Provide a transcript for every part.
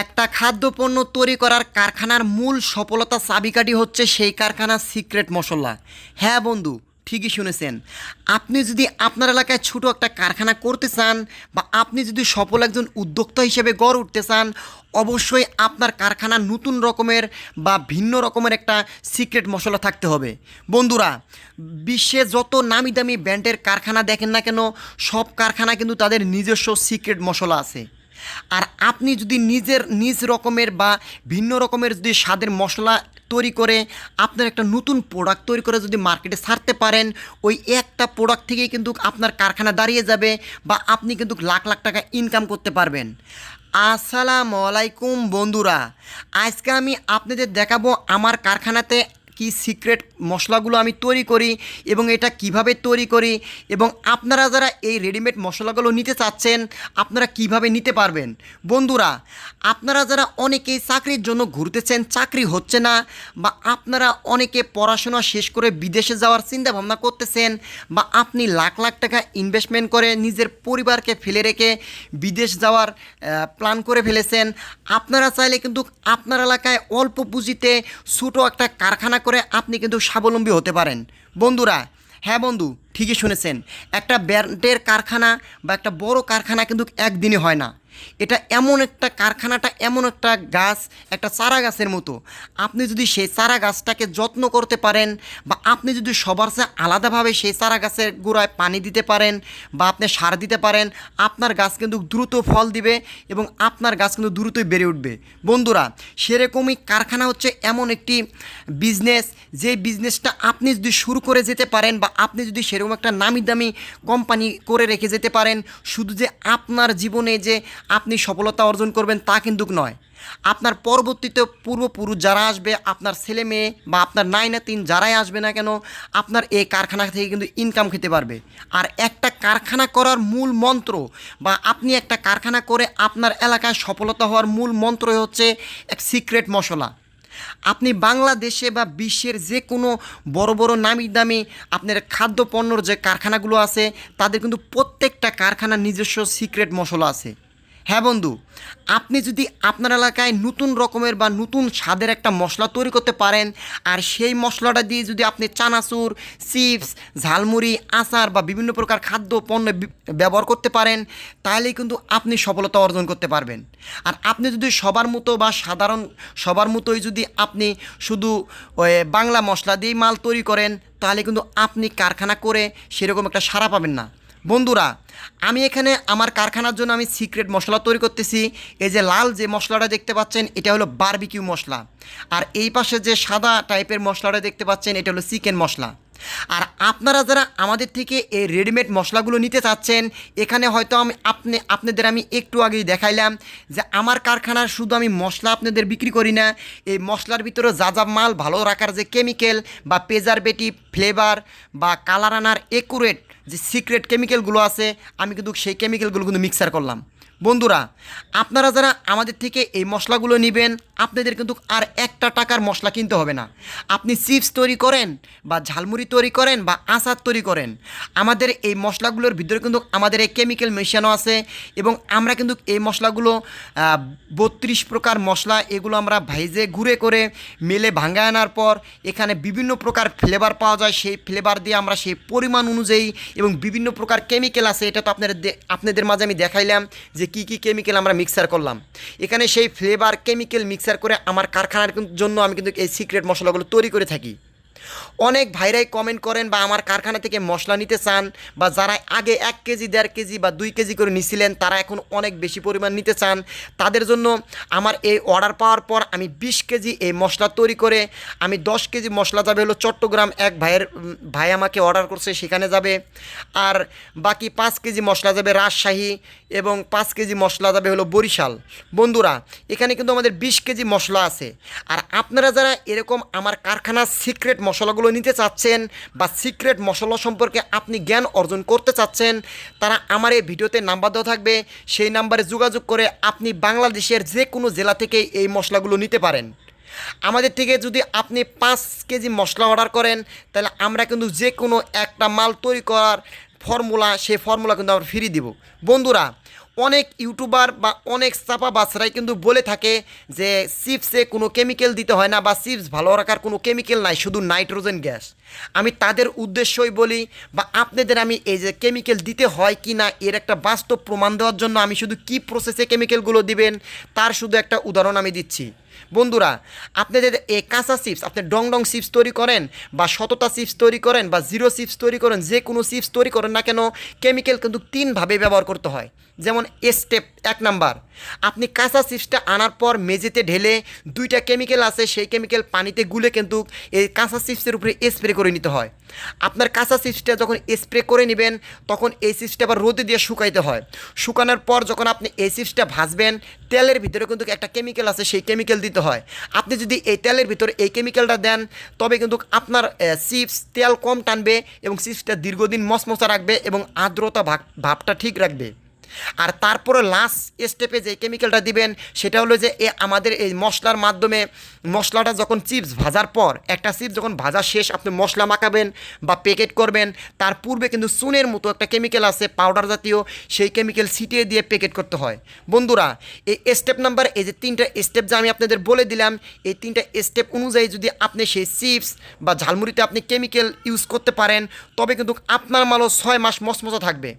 একটা খাদ্যপণ্য তৈরি করার কারখানার মূল সফলতা চাবিকাঠি হচ্ছে সেই কারখানার সিক্রেট মশলা। হ্যাঁ বন্ধু, ঠিকই শুনেছেন। আপনি যদি আপনার এলাকায় ছোট একটা কারখানা করতে চান বা আপনি যদি সফল একজন উদ্যোক্তা হিসেবে গড় উঠতে চান, অবশ্যই আপনার কারখানা নতুন রকমের বা ভিন্ন রকমের একটা সিক্রেট মশলা থাকতে হবে। বন্ধুরা, বিশ্বে যত নামি দামি ব্র্যান্ডের কারখানা দেখেন না কেন, সব কারখানা কিন্তু তাদের নিজস্ব সিক্রেট মশলা আছে। আর আপনি যদি নিজের, নিজ রকমের বা ভিন্ন রকমের যদি স্বাদের মশলা তৈরি করে, আপনার একটা নতুন প্রোডাক্ট তৈরি করে যদি মার্কেটে ছাড়তে পারেন, ওই একটা প্রোডাক্ট থেকেই কিন্তু আপনার কারখানা দাঁড়িয়ে যাবে বা আপনি কিন্তু লাখ লাখ টাকা ইনকাম করতে পারবেন। আসসালামু আলাইকুম বন্ধুরা। আজকে আমি আপনাদের দেখাবো আমার কারখানাতে কি সিক্রেট মশলাগুলো আমি তৈরি করি এবং এটা কীভাবে তৈরি করি এবং আপনারা যারা এই রেডিমেড মশলাগুলো নিতে চাচ্ছেন, আপনারা কীভাবে নিতে পারবেন? বন্ধুরা, আপনারা যারা অনেকেই চাকরির জন্য ঘুরতেছেন, চাকরি হচ্ছে না বা আপনারা অনেকে পড়াশোনা শেষ করে বিদেশে যাওয়ার চিন্তা ভাবনা করতেছেন বা আপনি লাখ লাখ টাকা ইনভেস্টমেন্ট করে নিজের পরিবারকে ফেলে রেখে বিদেশ যাওয়ার প্ল্যান করে ফেলেছেন, আপনারা চাইলে কিন্তু আপনার এলাকায় অল্প পুঁজিতে ছোটো একটা কারখানা করে আপনি কিন্তু স্বাবলম্বী হতে পারেন। বন্ধুরা হ্যাঁ বন্ধু, ঠিকই শুনেছেন। একটা ব্যান্ডের কারখানা বা একটা বড় কারখানা কিন্তু একদিনে হয় না। এটা এমন একটা কারখানাটা, এমন একটা গাছ, একটা চারা গাছের মতো। আপনি যদি সেই চারা গাছটাকে যত্ন করতে পারেন বা আপনি যদি সবার চেয়ে আলাদাভাবে সেই চারা গাছের গোড়ায় পানি দিতে পারেন বা আপনি সার দিতে পারেন, আপনার গাছ কিন্তু দ্রুত ফল দিবে এবং আপনার গাছ কিন্তু দ্রুতই বেড়ে উঠবে। বন্ধুরা, সেরকমই কারখানা হচ্ছে এমন একটি বিজনেস, যে বিজনেসটা আপনি যদি শুরু করে যেতে পারেন বা আপনি যদি সেরকম একটা নামি দামি কোম্পানি করে রেখে যেতে পারেন, শুধু যে আপনার জীবনে যে আপনি সফলতা অর্জন করবেন তা কিন্তু নয়। আপনার পরবর্তীতে পূর্বপুরুষ যারা আসবে, আপনার ছেলে মেয়ে বা আপনার নাই না তিন যারাই আসবে না কেন, আপনার এই কারখানা থেকে কিন্তু ইনকাম খেতে পারবে। আর একটা কারখানা করার মূল মন্ত্র বা আপনি একটা কারখানা করে আপনার এলাকায় সফলতা হওয়ার মূল মন্ত্রই হচ্ছে এক সিক্রেট মশলা। আপনি বাংলাদেশে বা বিশ্বের যে কোনো বড় বড় নামি দামি আপনার খাদ্যপণ্যর যে কারখানাগুলো আছে, তাদের কিন্তু প্রত্যেকটা কারখানার নিজস্ব সিক্রেট মশলা আছে। হ্যাঁ বন্ধু, আপনি যদি আপনার এলাকায় নতুন রকমের বা নতুন স্বাদের একটা মশলা তৈরি করতে পারেন, আর সেই মশলাটা দিয়ে যদি আপনি চানাচুর, চিপস, ঝালমুড়ি, আচার বা বিভিন্ন প্রকার খাদ্য পণ্য ব্যবহার করতে পারেন তাহলে কিন্তু আপনি সফলতা অর্জন করতে পারবেন। আর আপনি যদি সবার মতো বা সাধারণ সবার মতোই যদি আপনি শুধু বাংলা মশলা দিয়েই মাল তৈরি করেন, তাহলে কিন্তু আপনি কারখানা করে সেরকম একটা সাড়া পাবেন না। বন্ধুরা, আমি এখানে আমার কারখানার জন্য আমি সিক্রেট মশলা তৈরি করতেছি। এই যে লাল যে মশলাটা দেখতে পাচ্ছেন, এটা হলো বারবিকিউ মশলা। আর এই পাশে যে সাদা টাইপের মশলাটা দেখতে পাচ্ছেন, এটা হলো চিকেন মশলা। আর আপনারা যারা আমাদের থেকে এই রেডিমেড মশলাগুলো নিতে চাচ্ছেন, এখানে হয়তো আমি আপনি, আপনাদের আমি একটু আগেই দেখাইলাম যে আমার কারখানার শুধু আমি মশলা আপনাদের বিক্রি করি না, এই মশলার ভিতরে যা যা মাল ভালো রাখার যে কেমিক্যাল বা প্রেজারবেটিভ ফ্লেভার বা কালার আনার একুরেট যে সিক্রেট কেমিক্যালগুলো আছে আমি কিন্তু সেই কেমিক্যালগুলো কিন্তু মিক্সার করলাম। বন্ধুরা, আপনারা যারা আমাদের থেকে এই মশলাগুলো নেবেন, আপনাদের কিন্তু আর একটা টাকার মশলা কিনতে হবে না। আপনি চিপস তৈরি করেন বা ঝালমুড়ি তৈরি করেন বা আচার তৈরি করেন। আমাদের এই মশলাগুলোর ভিতরে কিন্তু আমাদের এই কেমিক্যাল মেশানো আছে এবং আমরা কিন্তু এই মশলাগুলো বত্রিশ প্রকার মশলা এগুলো আমরা ভাইজে ঘুরে করে মেলে ভাঙা আনার পর এখানে বিভিন্ন প্রকার ফ্লেভার পাওয়া যায়। সেই ফ্লেভার দিয়ে আমরা সেই পরিমাণ অনুযায়ী এবং বিভিন্ন প্রকার কেমিক্যাল আছে, এটা তো আপনাদের আপনাদের মাঝে আমি দেখাইলাম যে কি কি কেমিক্যাল আমরা মিক্সার করলাম। এখানে সেই ফ্লেভার কেমিক্যাল মিক্সার করে আমার কারখানার জন্য আমি কিন্তু এই সিক্রেট মশলাগুলো তৈরি করে থাকি। অনেক ভাইরাই কমেন্ট করেন বা আমার কারখানা থেকে মশলা নিতে চান বা যারা আগে এক কেজি, দেড় কেজি বা দুই কেজি করে নিছিলেন, তারা এখন অনেক বেশি পরিমাণ নিতে চান। তাদের জন্য আমার এই অর্ডার পাওয়ার পর আমি বিশ কেজি এই মশলা তৈরি করে, আমি দশ কেজি মশলা যাবে হলো চট্টগ্রাম, এক ভাইয়ের ভাই আমাকে অর্ডার করছে, সেখানে যাবে। আর বাকি পাঁচ কেজি মশলা যাবে রাজশাহী এবং পাঁচ কেজি মশলা যাবে হলো বরিশাল। বন্ধুরা, এখানে কিন্তু আমাদের বিশ কেজি মশলা আছে। আর আপনারা যারা এরকম আমার কারখানার সিক্রেট মশলাগুলো নিতে চাচ্ছেন বা সিক্রেট মশলা সম্পর্কে আপনি জ্ঞান অর্জন করতে চাচ্ছেন, তারা আমার এই ভিডিওতে নাম্বার দেওয়া থাকবে। সেই নাম্বারে যোগাযোগ করে আপনি বাংলাদেশের যে কোনো জেলা থেকে এই মশলাগুলো নিতে পারেন। আমাদের থেকে যদি আপনি পাঁচ কেজি মশলা অর্ডার করেন, তাহলে আমরা কিন্তু যে কোনো একটা মাল তৈরি করার ফর্মুলা সেই ফর্মুলা কিন্তু আমরা ফ্রি দিব। বন্ধুরা অনেক ইউটিউবার বা অনেক চাপা বাচ্চারাই কিন্তু বলে থাকে যে চিপসে কোনো কেমিক্যাল দিতে হয় না বা চিপস ভালো রাখার কোনো কেমিক্যাল নাই, শুধু নাইট্রোজেন গ্যাস আমি তাদের উদ্দেশ্যই বলি বা আপনাদের আমি এই যে কেমিক্যাল দিতে হয় কি না, এর একটা বাস্তব প্রমাণ দেওয়ার জন্য আমি শুধু কি প্রসেসে কেমিক্যালগুলো দিবেন, তার শুধু একটা উদাহরণ আমি দিচ্ছি। বন্ধুরা আপনাদের এই কাঁচা চিপস, আপনি ডং ডং চিপস তৈরি করেন বা শততা চিপস তৈরি করেন বা জিরো চিপস তৈরি করেন, যে কোনো চিপস তৈরি করেন না কেন, কেমিক্যাল কিন্তু তিনভাবে ব্যবহার করতে হয়। যেমন স্টেপ এক নাম্বার, আপনি কাঁচা চিপসটা আনার পর মেঝেতে ঢেলে দুইটা কেমিক্যাল আছে, সেই কেমিক্যাল পানিতে গুলে কিন্তু এই কাঁচা চিপসের উপরে স্প্রে করে নিতে হয়। আপনার কাঁচা চিপসটা যখন স্প্রে করে নেবেন, তখন এই চিপসটা আবার রোদে দিয়ে শুকাইতে হয়। শুকানোর পর যখন আপনি এই চিপসটা ভাজবেন, তেলের ভিতরে কিন্তু একটা কেমিক্যাল আছে, সেই কেমিক্যাল দিতে হয়। আপনি যদি এই তেলের ভিতরে এই কেমিক্যালটা দেন, তবে কিন্তু আপনার চিপস তেল কম টানবে এবং চিপসটা দীর্ঘদিন মচমচা রাখবে এবং আর্দ্রতা ভাবটা ঠিক রাখবে। আর তারপরে লাস্ট স্টেপে যে কেমিক্যালটা দিবেন, সেটা হলো যে এ আমাদের এই মশলার মাধ্যমে মশলাটা যখন চিপস ভাজার পর, একটা চিপস যখন ভাজা শেষ, আপনি মশলা মাখাবেন বা প্যাকেট করবেন, তার পূর্বে কিন্তু চুনের মতো একটা কেমিক্যাল আছে পাউডার জাতীয়, সেই কেমিক্যাল ছিটিয়ে দিয়ে প্যাকেট করতে হয়। বন্ধুরা, এই স্টেপ নাম্বার এই যে তিনটা স্টেপ যা আমি আপনাদের বলে দিলাম, এই তিনটা স্টেপ অনুযায়ী যদি আপনি সেই চিপস বা ঝালমুড়িতে আপনি কেমিক্যাল ইউজ করতে পারেন, তবে কিন্তু আপনার মালও ছয় মাস মচমচা থাকবে।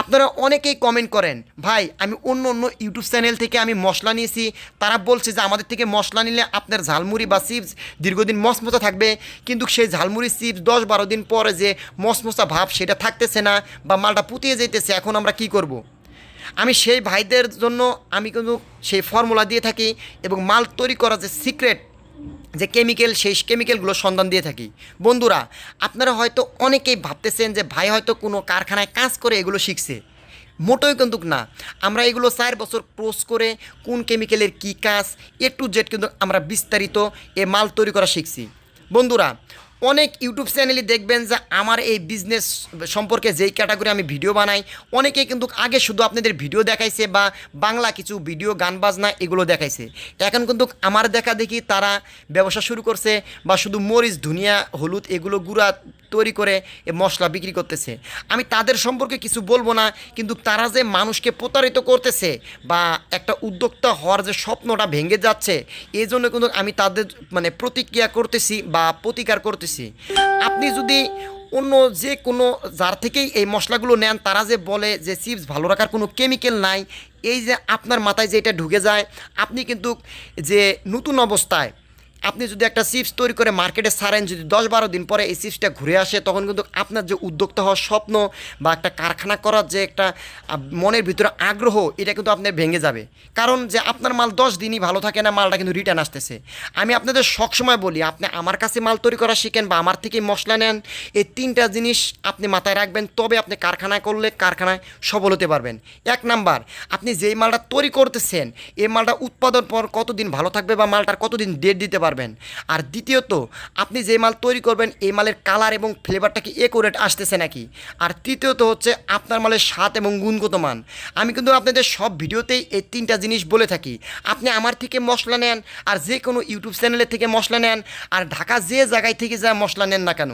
আপনারা অনেকেই কমেন্ট করেন, ভাই, আমি অন্য অন্য ইউটিউব চ্যানেল থেকে আমি মশলা নিয়েছি তারা বলছে যে, আমাদের থেকে মশলা নিলে আপনার ঝালমুড়ি বা চিপস দীর্ঘদিন মচমচা থাকবে কিন্তু সেই ঝালমুড়ি, চিপস দশ বারো দিন পরে যে মচমচা ভাব, সেটা থাকতেছে না বা মালটা পুতিয়ে যেতেছে এখন আমরা কি করব। আমি সেই ভাইদের জন্য, আমি কিন্তু সেই ফর্মুলা দিয়ে থাকি এবং মাল তৈরি করার যে সিক্রেট যে কেমিক্যাল সেই কেমিক্যালগুলো সন্ধান দিয়ে থাকি। বন্ধুরা, আপনারা হয়তো অনেকেই ভাবতেছেন যে ভাই হয়তো কোনো কারখানায় কাজ করে এগুলো শিখছে। মোটোই কিন্তু না। আমরা এগুলো চার বছর ক্রোস করে কোন কেমিক্যালের কী কাজ এ টু জেড কিন্তু আমরা বিস্তারিত এ মাল তৈরি করা শিখছি। বন্ধুরা অনেক ইউটিউব চ্যানেলই দেখবেন যে আমার এই বিজনেস সম্পর্কে যেই ক্যাটাগরি আমি ভিডিও বানাই অনেকে কিন্তু আগে শুধু আপনাদের ভিডিও দেখাইছে বা বাংলা কিছু ভিডিও গান, বাজনা এগুলো দেখাইছে। এখন কিন্তু আমার দেখা দেখি তারা ব্যবসা শুরু করছে বা শুধু মরিচ, ধুনিয়া, হলুদ এগুলো গুঁড়া তৈরি করে এ মশলা বিক্রি করতেছে। আমি তাদের সম্পর্কে কিছু বলব না, কিন্তু তারা যে মানুষকে প্রতারিত করতেছে বা একটা উদ্যোক্তা হওয়ার যে স্বপ্নটা ভেঙে যাচ্ছে এই জন্য কিন্তু আমি তাদের মানে প্রতিক্রিয়া করতেছি বা প্রতিকার করতেছি। আপনি যদি অন্য যে কোনো যার থেকেই এই মশলাগুলো নেন, তারা যে বলে যে চিপস ভালো রাখার কোনো কেমিক্যাল নাই, এই যে আপনার মাথায় যে এটা ঢুকে যায়, আপনি কিন্তু যে নতুন অবস্থায় আপনি যদি একটা চিপস তৈরি করে মার্কেটে ছাড়েন, যদি দশ বারো দিন পরে এই চিপসটা ঘুরে আসে, তখন কিন্তু আপনার যে উদ্যোক্তা হওয়ার স্বপ্ন বা একটা কারখানা করার যে একটা মনের ভিতরে আগ্রহ, এটা কিন্তু আপনার ভেঙে যাবে। কারণ যে আপনার মাল দশ দিনই ভালো থাকে না, মালটা কিন্তু রিটার্ন আসতেছে। আমি আপনাদের সবসময় বলি, আপনি আমার কাছে মাল তৈরি করা শিখেন বা আমার থেকে মশলা নেন, এই তিনটা জিনিস আপনি মাথায় রাখবেন, তবে আপনি কারখানায় করলে কারখানায় সফল হতে পারবেন। এক নাম্বার, আপনি যেই মালটা তৈরি করতেছেন, এই মালটা উৎপাদন পর কতদিন ভালো থাকবে বা মালটার কতদিন ডেট দিতে পারবেন। আর দ্বিতীয়ত, আপনি যে মাল তৈরি করবেন, এই মালের কালার এবং ফ্লেভারটা কি একুরেট আসতেছে নাকি? আর তৃতীয়ত হচ্ছে, আপনার মালের স্বাদ এবং গুণগত মান। আমি কিন্তু আপনাদের সব ভিডিওতেই এই তিনটা জিনিস বলে থাকি। আপনি আমার থেকে মশলা নেন, আর যে কোনো ইউটিউব চ্যানেলের থেকে মশলা নেন, আর ঢাকা যে জায়গায় থেকে যা মশলা নেন না কেন।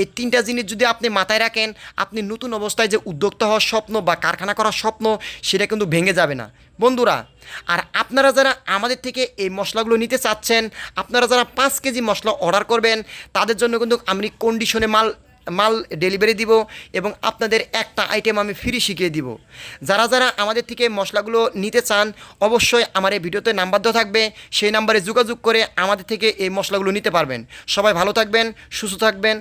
এই তিনটা জিনিস যদি আপনি মাথায় রাখেন, আপনি নতুন অবস্থায় যে উদ্যোক্তা হওয়ার স্বপ্ন বা কারখানা করার স্বপ্ন, সেটা কিন্তু ভেঙে যাবে না। বন্ধুরা আর আপনারা যারা আমাদের থেকে এই মশলাগুলো নিতে চাচ্ছেন, আপনারা যারা পাঁচ কেজি মশলা অর্ডার করবেন, তাদের জন্য কিন্তু আমি কন্ডিশনে মাল মাল ডেলিভারি দিব এবং আপনাদের একটা আইটেম আমি ফ্রি শিখিয়ে দিব। যারা যারা আমাদের থেকে মশলাগুলো নিতে চান, অবশ্যই আমার এই ভিডিওতে নাম্বার দেওয়া থাকবে। সেই নাম্বারে যোগাযোগ করে আমাদের থেকে এই মশলাগুলো নিতে পারবেন। সবাই ভালো থাকবেন, সুস্থ থাকবেন।